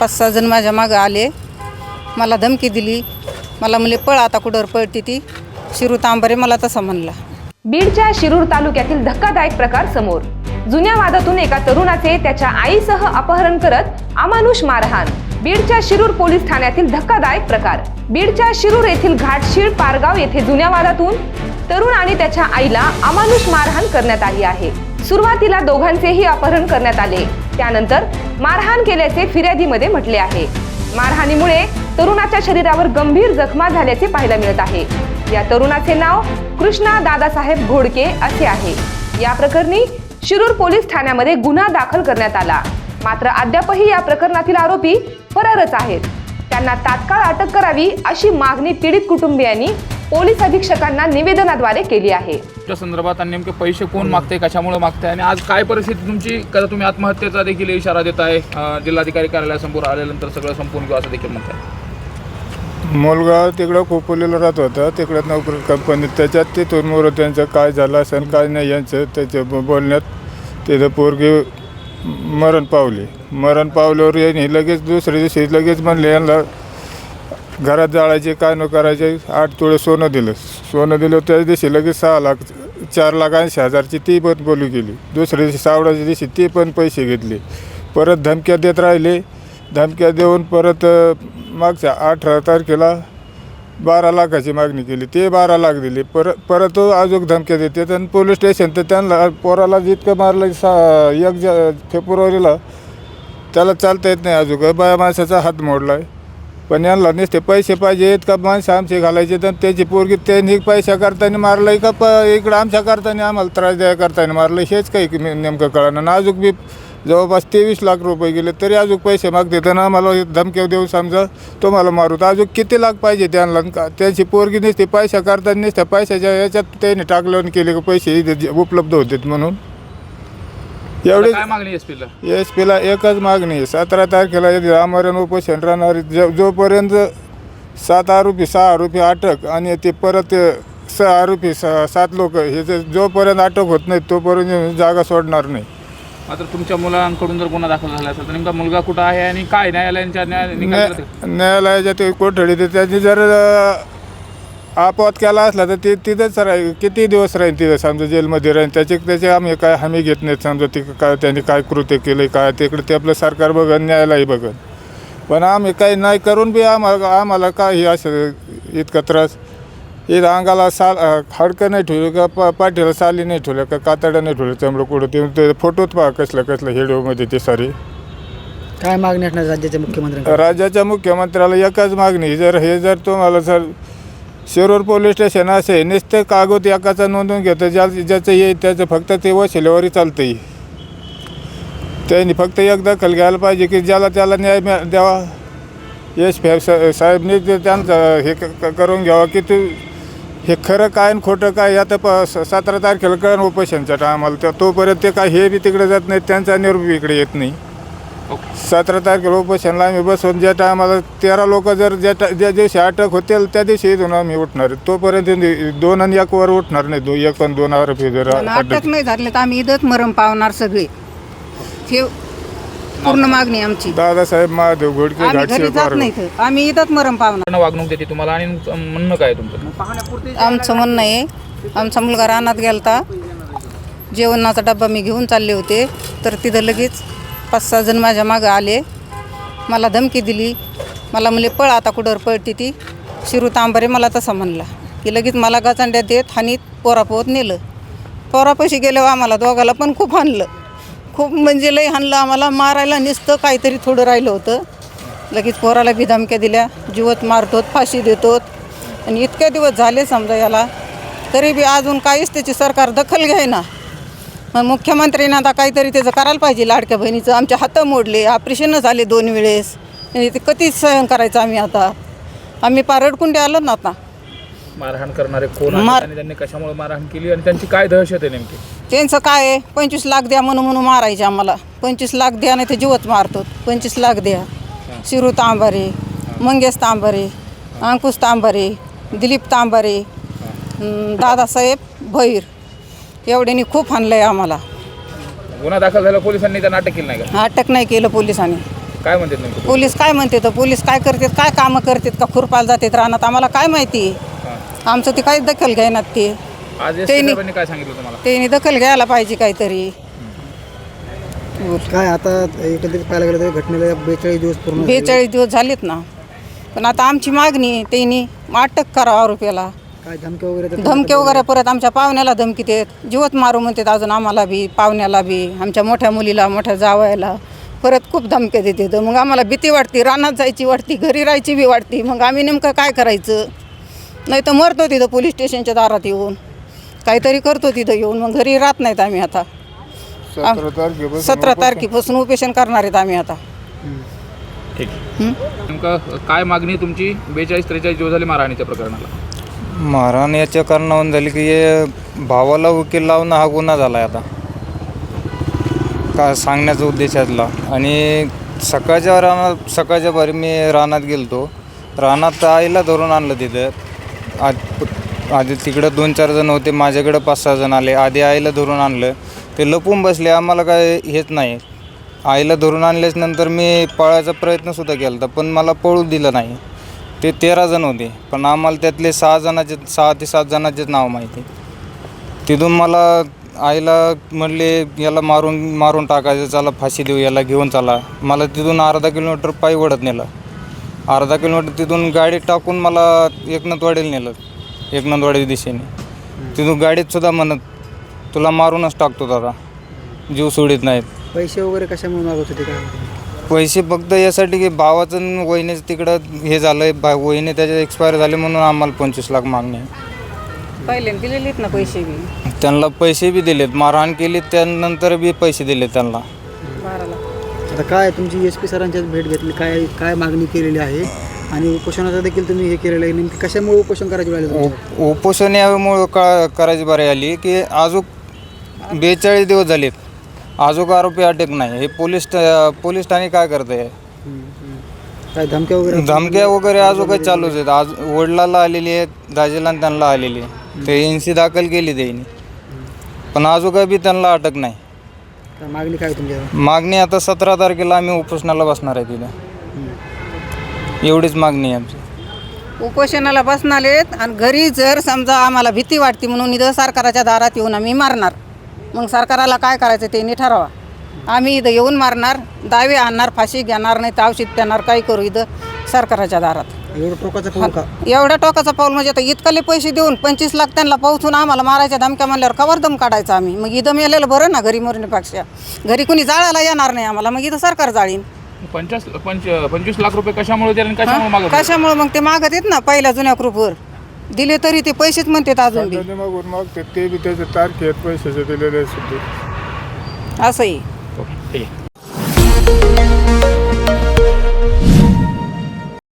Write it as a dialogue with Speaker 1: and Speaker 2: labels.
Speaker 1: पाच सहा जण माझ्या मागं आले. मला धमकी दिली. मला म्हणले पळ आता कुठं पळती ती. शिरू तांबरे मला तसं म्हणला.
Speaker 2: बीडच्या शिरूर तालुक्यातील धक्कादायक प्रकार समोर. जुन्या वादातून एका तरुणाचे त्याच्या आईसह अपहरण करत अमानुष मारहाण. बीडच्या शिरूर पोलीस ठाण्यातील धक्कादायक प्रकार. बीडच्या शिरूर येथील घाटशीळ पारगाव येथे जुन्या वादातून तरुण आणि त्याच्या आईला अमानुष मारहाण करण्यात आली आहे. सुरुवातीला दोघांचेही अपहरण करण्यात आले. त्यानंतर मारहाण केल्याचे फिर्यादीमध्ये म्हटले आहे. मारहाणीमुळे तरुणाच्या शरीरावर गंभीर जखमा झाल्याचे पाहायला मिळत आहे. या तरुणाचे नाव कृष्णा दादासाहेब घोडके असे आहे. या प्रकरणी शिरूर पोलीस ठाण्यामध्ये गुन्हा दाखल करण्यात आला. मात्र अद्यापही या प्रकरणातील आरोपी फरारच आहेत. त्यांना तात्काळ अटक करावी अशी मागणी पीडित कुटुंबियांनी पोलीस अधीक्षकांना निवेदनाद्वारे केली आहे.
Speaker 3: त्या संदर्भात आणि नेमके पैसे कोण मागते कशामुळे मागते आणि आज काय परिस्थिती तुमची? कदा तुम्ही आत्महत्येचा देखील इशारा देत आहे जिल्हाधिकारी कार्यालयासमोर आल्यानंतर सगळं संपून घेऊ असं देखील म्हणताय.
Speaker 4: मुलगा तिकडं खोपोलीला राहत होता. तिकडं नोकरी कंपनीत त्याच्यात ते मोर त्यांचं काय झालं असेल काय नाही यांचं त्याच्या बोलण्यात तिथं पोरगी मरण पावली. मरण पावल्यावर यांनी लगेच दुसऱ्या दिवशी लगेच म्हणले यांना घरात जाळायचे काय न करायचे आठ तोळे सोनं दिलं. सोनं दिलं त्याच दिवशी लगेच सहा लाख चार लाख ऐंशी हजारची ती पण बोलू गेली दुसऱ्या दिवशी सावडाच्या दिवशी ती पण पैसे घेतले. परत धमक्या देत राहिले. धमक्या देऊन परत मागच्या अठरा तारखेला बारा लाखाची मागणी केली. ते बारा लाख दिले. परत परत तो अजून धमक्या देते. आणि पोलीस स्टेशन तर त्यांना पोराला जितकं मारलं सा एक ज फेब्रुवारीला त्याला चालता येत नाही अजून बाया माणसाचा हात मोडला आहे पण यांना नुसते पैसे पाहिजेत का माणसं आमचे घालायचे? तर त्याची पोरगी त्यांनी पैसा करताना मारलं का प इकडं आमच्या करताना आम्हाला त्रास द्या करताना मारलं हेच काही की नेमकं कळणार ना अजून बी जवळपास तेवीस लाख रुपये गेले तरी अजून पैसे मागते. तर आम्हाला धमक्या देऊन समजा तुम्हाला मारू तर अजून किती लाख पाहिजे त्यांना? का त्याची पोरगी नसते पैसा करताना नसते पैशाच्या याच्यात त्याने टाकलं आणि केले का पैसे? उपलब्ध होतात म्हणून. एवढे
Speaker 3: काय मागणी एस पीला
Speaker 4: एस पीला एकच मागणी सतरा तारखेला यदि आमरण उपोषण राहणार जो जोपर्यंत सात आरोपी सहा आरोपी अटक आणि ते परत सहा आरोपी सहा सात लोक हे जे जोपर्यंत अटक होत नाही तोपर्यंत जागा सोडणार नाही.
Speaker 3: मात्र तुमच्या मुलांकडून जर गुन्हा दाखल झाला असेल तर नेमका मुलगा कुठं आहे आणि काय? न्यायालयांच्या न्याय निकाल?
Speaker 4: न्या- न्यायालयाच्या ते कोठडी ते त्यांनी जर अ, अपवाद केला असला तर ते तिथंच राहील. किती दिवस राहील तिथं? समजा जेलमध्ये राहील. त्याचे त्याचे आम्ही काय हमी घेत नाहीत. समजा ते काय त्यांनी काय कृत्य केलं काय तिकडे ते आपलं सरकार बघन न्यायालय बघन. पण आम्ही काही नाही करून बी आम्हाला आम्हाला काय हे असं इतका त्रास. इथं अंगाला साल हाडकं नाही ठेवलं का पा पाठीला साली नाही ठेवलं का कातडं नाही ठेवलं त्यामुळं कुठं ते ते फोटोच पहा कसलं कसलं हेडिओमध्ये ते सारे.
Speaker 5: काय मागणी असणार राज्याच्या मुख्यमंत्र्यांकडे
Speaker 4: राज्याच्या मुख्यमंत्र्याला एकच मागणी जर हे जर तुम्हाला सर शिरूर पोलीस स्टेशन असे नुसतं कागद एकाचा नोंदवून घेतो ज्या ज्याचं येईल त्याचं फक्त ते वशिलेवरही चालतं आहे त्यांनी फक्त एक दखल घ्यायला पाहिजे की ज्याला त्याला न्याय मिळा द्यावा. यश फॅब साहेबनी ते त्यांचं हे क- करून घ्यावा की तू हे खरं काय आणि खोटं काय आता प सतरा तारखेला कळण उपोषणच्या टायमाला तोपर्यंत ते काय हे बी तिकडे जात नाही त्यांचा निरोप इकडे येत नाही. सतरा तारखेला उपोषणला आम्ही बसवून ज्या टायमाला तेरा लोक जर ज्या टा- ज्या दिवशी अटक होतील त्या दिवशी इथून आम्ही उठणार. तोपर्यंत नि- दोन आणि एक वर उठणार नाही. दो एक आणि दोन आरोपी जर
Speaker 1: पण अटक
Speaker 4: अटक
Speaker 1: नाही झाले तर आम्ही इथंच मरण पावणार सगळे. हे पूर्ण मागणी आमची.
Speaker 4: दादासाहेब महादेव घोडके
Speaker 1: आम्ही घरी
Speaker 4: घाटशिळ
Speaker 1: जात नाही तर आम्ही इथंच मरण पावणार.
Speaker 3: वागणूक देते तुम्हाला आणि म्हणणं काय आहे तुमचं?
Speaker 1: आमचं म्हणणं आहे आमचा मुलगा रानात गेलता. जेवणाचा डब्बा मी घेऊन चालले होते तर तिथं लगेच पाच सहा जण माझ्या मागं आले. मला धमकी दिली. मला म्हणले पळ आता कुठं पळती ती. शिरू तांबरे मला तसा म्हणला की लगेच मला गचांड्या देत हानीत पोरापोत नेलं. पोरापाशी गेल्यावर आम्हाला दोघाला पण खूप हाणलं. खूप म्हणजे लई हाणलं आम्हाला. मारायला निसतं काहीतरी थोडं राहिलं होतं. लगेच पोराला बी धमक्या दिल्या. जीवत मारतोत फाशी देतोत. आणि इतक्या दिवस झाले समजा याला. तरी बी अजून काहीच त्याची सरकार दखल घ्यायना. मग मुख्यमंत्र्यांनी आता काहीतरी त्याचं करायला पाहिजे लाडक्या बहिणीचं. आमचे हातं मोडले ऑपरेशनं झाले दोन वेळेस. आणि ते कधी सहन करायचं आम्ही आता. आम्ही पार रडकुंडे आलो ना आता.
Speaker 3: मारहाण करणारे कोण आहेत
Speaker 1: मार-
Speaker 3: आणि त्यांनी कशामुळे मारहाण केली आणि त्यांची काय दहशत आहे नेमकी?
Speaker 1: त्यांचं काय आहे? पंचवीस लाख द्या म्हणून म्हणून मारायचे आम्हाला. पंचवीस लाख द्या नाही तर जीवच मारतो. पंचवीस लाख द्या. शिरू तांबारे मंगेश तांबारे अंकुश तांबारे दिलीप तांबारे अं, दादासाहेब भैर. एवढ्यांनी खूप आहे आम्हाला.
Speaker 3: गुन्हा दाखल झाला पोलिसांनी त्यांना अटक केली नाही का?
Speaker 1: अटक नाही केलं पोलिसांनी.
Speaker 3: काय म्हणतात नेमकं
Speaker 1: पोलीस? काय म्हणते तर पोलीस काय करतात? काय कामं करतात? का खुरपाला जातात? रानात आम्हाला काय माहिती?
Speaker 3: हां.
Speaker 1: आमचं ते काही दखल घेणार ते.
Speaker 3: आज एस
Speaker 1: ते नि-
Speaker 3: साहेबांनी काय सांगितलं तुम्हाला?
Speaker 1: त्यांनी दखल घ्यायला पाहिजे काहीतरी.
Speaker 5: काय आता एकंदरीत पाहायला गेलं तर घटनेला बेचाळीस दिवस पूर्ण झाले.
Speaker 1: बेचाळीस दिवस झालेत ना. पण आता आमची मागणी आहे, त्यांनी अटक करावं आरोपीला.
Speaker 5: काय धमक्या वगैरे
Speaker 1: धमके वगैरे परत आमच्या पाहुण्याला धमकी देत. जीवत मारू म्हणतात अजून आम्हाला बी पाहुण्याला बी आमच्या मोठ्या मुलीला मोठ्या जावयाला. परत खूप धमके देते तर मग आम्हाला भीती वाटते रानात जायची वाटते घरी राहायची बी वाटते. मग आम्ही नेमकं काय करायचं? नाही तर मरतो तिथं पोलीस स्टेशनच्या दारात येऊन. काहीतरी करतो तिथं येऊन. मग घरी राहत नाहीत आम्ही आता.
Speaker 4: सतरा तारखेपासून
Speaker 1: उपेशन करणार आहेत आम्ही आता.
Speaker 3: ठीक नेमकं काय मागणी तुमची? बेचाळीस त्रेचाळीस दिवस झाले मारहाणीच्या प्रकरणाला.
Speaker 6: मारहाण याच्या कारणावरून झाली की हे भावाला वकील लावणं हा गुन्हा झाला आहे आता. का सांगण्याचा उद्देश यातला. आणि सकाळच्या रानात सकाळच्या भारी मी रानात गेलतो. रानात आईला धरून आणलं तिथं. आध- आधी तिकडं दोन चार जण होते. माझ्याकडं पाच सहा जण आले. आधी आईला धरून आणलं. ते लपून बसले. आम्हाला काय हेच नाही. आईला धरून आणल्याच नंतर मी पळायचा प्रयत्नसुद्धा केला होता पण मला पळू दिलं नाही. ते तेरा जण होते पण आम्हाला त्यातले सहा जणाचे सहा ते सात जणांचेच नाव माहिती. तिथून मला आईला म्हणले याला मारून मारून टाकायचं चला फाशी देऊ याला घेऊन चला. मला तिथून अर्धा किलोमीटर पायी वडत नेलं. अर्धा किलोमीटर तिथून गाडी टाकून मला एकनाथवाडीला नेलं एकनाथवाडी दिशेने. तिथून गाडीत सुद्धा म्हणत तुला मारूनच टाकतो दादा जीव सोडित नाहीत.
Speaker 5: पैसे वगैरे कशामुळे मागत होते? काय
Speaker 6: पैसे फक्त यासाठी की भावाचं आणि वहिनीचं तिकडं हे झालं आहे बा वहिनी त्याच्यात एक्सपायर झाले म्हणून आम्हाला पंचवीस लाख मागणी आहे.
Speaker 1: पहिले दिलेलीत ना पैसे बी?
Speaker 6: त्यांना पैसे बी दिलेत मारहाण केली त्यानंतर बी पैसे दिले त्यांना.
Speaker 1: बारा लाख.
Speaker 5: आता काय तुमची एस पी सरांच्यात भेट घेतली काय काय मागणी केलेली आहे? आणि उपोषणाचं देखील तुम्ही हे केलेलं आहे नेमकी कशामुळे उपोषण करायची वेळ आली तुमच्यावर?
Speaker 6: उप उपोषण यामुळं का करायची बरी आली की अजून बेचाळीस दिवस झालेत. अजून आरोपी अटक नाही. हे पोलीस पोलीस ठाणे काय करत आहे.
Speaker 5: काय धमक्या वगैरे
Speaker 6: धमक्या वगैरे काही चालूच आहेत. आज वडिलाला आलेली आहेत दाजीला आणि त्यांना आलेली आहे ते एनसी दाखल केली त्यांनी. पण अजून काही बी त्यांना अटक नाही.
Speaker 5: काय मागणी काय
Speaker 6: मागणी आता सतरा तारखेला आम्ही उपोषणाला बसणार आहे तिला एवढीच मागणी आहे आमची.
Speaker 1: उपोषणाला बसणार आहेत आणि घरी जर समजा आम्हाला भीती वाटते म्हणून इथं सरकाराच्या दारात येऊन आम्ही मारणार. मग सरकाराला काय करायचं त्यांनी ठरवा. आम्ही इथं येऊन मारणार दावे आणणार फाशी घेणार नाही तर औषध देणार काय करू इथं सरकाराच्या दारात.
Speaker 5: एवढं टोकाचं पाहू का?
Speaker 1: एवढ्या टोकाचा पाऊल म्हणजे आता इतकले पैसे देऊन पंचवीस लाख त्यांना पावसून आम्हाला मारायच्या धमक्या म्हणल्यावर कवर दम काढायचा आम्ही. मग इथं मेलेलं बरं ना घरी मरण्यापेक्षा घरी कुणी जाळायला येणार नाही आम्हाला मग इथं सरकार जाळीन.
Speaker 3: पंचास पंच पंचवीस लाख रुपये कशामुळे दिले आणि कशामुळे मागत होते?
Speaker 1: कशामुळे? मग ते मागत आहेत ना पहिल्या जुन्या ग्रुपवर दिले तरी ते पैसेच म्हणतात अजून बी.
Speaker 4: मागून मागतात ते बी त्याचे तारखे आहेत पैशाचे दिलेले सुद्धा.
Speaker 1: असंही.
Speaker 3: ओके, ठीक आहे